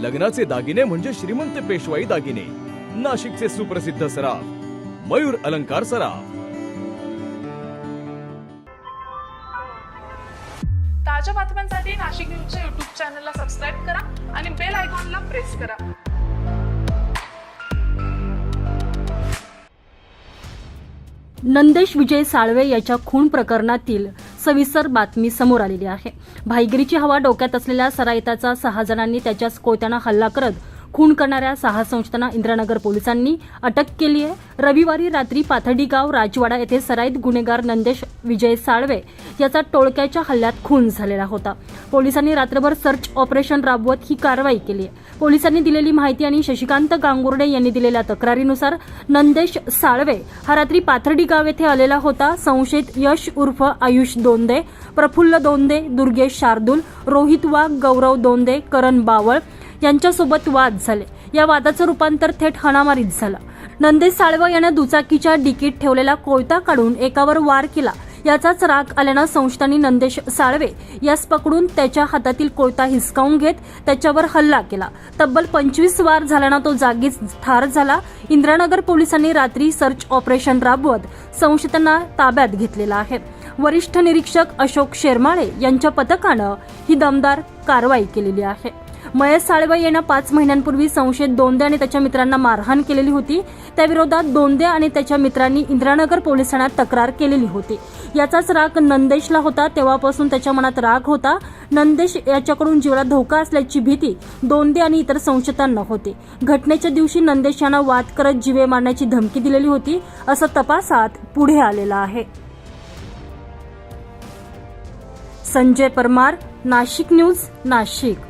लग्नाचे दागिने म्हणजे श्रीमंत पेशवाई दागिने. नाशिकचे सुप्रसिद्ध सराफ मयूर अलंकार सराफ. ताज्या बातम्यांसाठी नाशिक न्यूजच्या युट्यूब चॅनलला सबस्क्राईब करा आणि बेल आयकॉनला प्रेस करा. नंदेश विजय साळवे याच्या खून प्रकरणातील सविस्तर बातमी समोर आलेली आहे. भाईगिरीची हवा डोक्यात असलेल्या सराईताचा सहा जणांनी त्याच्याच कोयत्यानं हल्ला करत खून करणाऱ्या सहा संस्थांना इंद्रानगर पोलिसांनी अटक केली आहे. रविवारी रात्री पाथर्डी गाव राजवाडा येथे सराईत गुन्हेगार नंदेश विजय साळवे याचा टोळक्याच्या हल्ल्यात खून झालेला होता. पोलिसांनी रात्रभर सर्च ऑपरेशन राबवत ही कारवाई केली आहे. पोलिसांनी दिलेली माहिती आणि शशिकांत गांगुर्डे यांनी दिलेल्या तक्रारीनुसार नंदेश साळवे हा रात्री पाथर्डी गाव येथे आलेला होता. संशयित यश उर्फ आयुष दोंदे प्रफुल्ल दोंदे दुर्गेश शार्दूल रोहित वाघ गौरव दोंदे करण बावळ यांच्यासोबत वाद झाले. या वादाचं रूपांतर थेट हाणामारीत झालं. नंदेश साळवे यानं दुचाकीच्या डिकीत ठेवलेला कोयता काढून एकावर वार केला. याचाच राग आल्यानं संस्थांनी नंदेश साळवे यास पकडून त्याच्या हातातील कोयता हिसकावून घेत त्याच्यावर हल्ला केला. तब्बल पंचवीस वार झाल्यानं तो जागीच ठार झाला. इंद्रानगर पोलिसांनी रात्री सर्च ऑपरेशन राबवत संशयितांना ताब्यात घेतलेला आहे. वरिष्ठ निरीक्षक अशोक शेरमाळे यांच्या पथकानं ही दमदार कारवाई केलेली आहे. महेश साळवे यानं पाच महिन्यांपूर्वी संशयित दोंदे आणि त्याच्या मित्रांना मारहाण केलेली होती. त्याविरोधात दोंदे आणि त्याच्या मित्रांनी इंदिरानगर पोलीस ठाण्यात तक्रार केलेली होती. याचाच राग नंदेशला होता तेव्हापासून त्याच्या मनात राग होता. नंदेश याच्याकडून जीवला धोका असल्याची भीती दोंदे आणि इतर संशयितांना होती. घटनेच्या दिवशी नंदेश यांना वाद करत जीवे मारण्याची धमकी दिलेली होती असं तपासात पुढे आलेलं आहे. संजय परमार नाशिक न्यूज नाशिक.